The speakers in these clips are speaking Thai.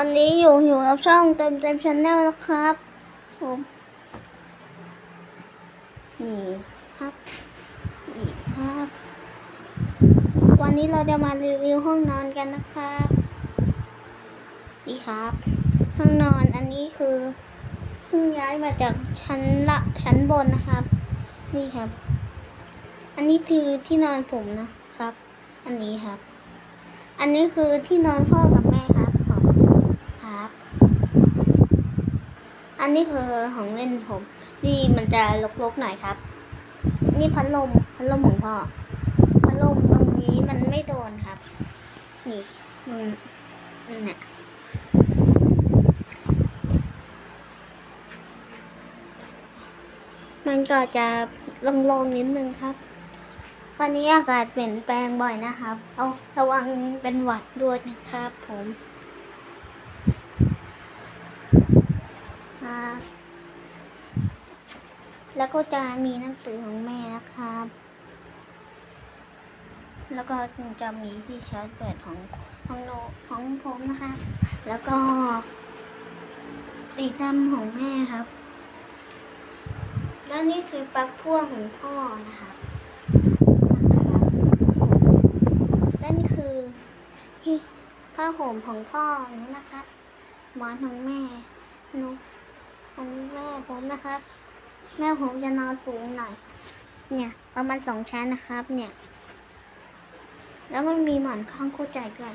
อนนี้อยู่อยู่กับช่องเต็มเต็มชาแนลนะครับผมนี่ครับนี่ครับ วันนี้เราจะมารีวิวห้องนอนกันนะครับนี่ครับ ห้องนอนอันนี้คือเพิ่งย้ายมาจากชั้นละชั้นบนนะครับ นี่ครับ อันนี้คือที่นอนผมนะครับ อันนี้ครับ อันนี้คือที่นอนพ่อกับแม่ครับผมครับ อันนี้คือของเล่นผม นี่มันจะลกๆหน่อยครับ นี่พัดลม พัดลมของพ่อ พัดลมตรงนี้มันไม่โดนครับ นี่อืมเนี่ยมันก็จะลงๆนิดนึงครับวันนี้อากาศเปลี่ยนแปลงบ่อยนะครับ เอาระวังเป็นหวัดด้วยนะครับผมครับ แล้วก็จะมีหนังสือของแม่นะครับ แล้วก็จะมีที่ชาร์จแบตของของโนของผมนะคะ แล้วก็ตีดำของแม่ครับ แล้วนี่คือปลั๊กพ่วงของพ่อนะคะนะครับและนี่คือผ้าห่มของพ่อนี่นะครับหมอนของแม่นุของแม่ผมนะครับ แม่ผมจะนอนสูงหน่อย เนี่ยประมาณสองชั้นนะครับ เนี่ย แล้วมันมีหมอนข้างคู่ใจด้วย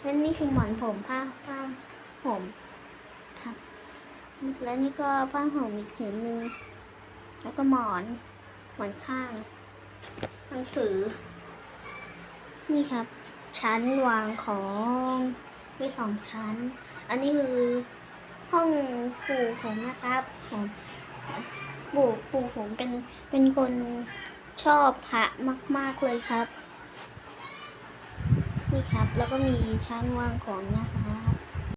และนี่คือหมอนผมผ้าผ้าห่มครับ และนี่ก็ผ้าห่มอีกผืนหนึ่งแล้วก็หมอนหมอนข้างหนังสือ นี่ครับ ชั้นวางของมีสองชั้น อันนี้คือห้องปู่ผมนะครับผม ปู่ปู่ผมเป็นเป็นคนชอบพระมาก ๆเลยครับ นี่ครับ แล้วก็มีชั้นวางของนะครับ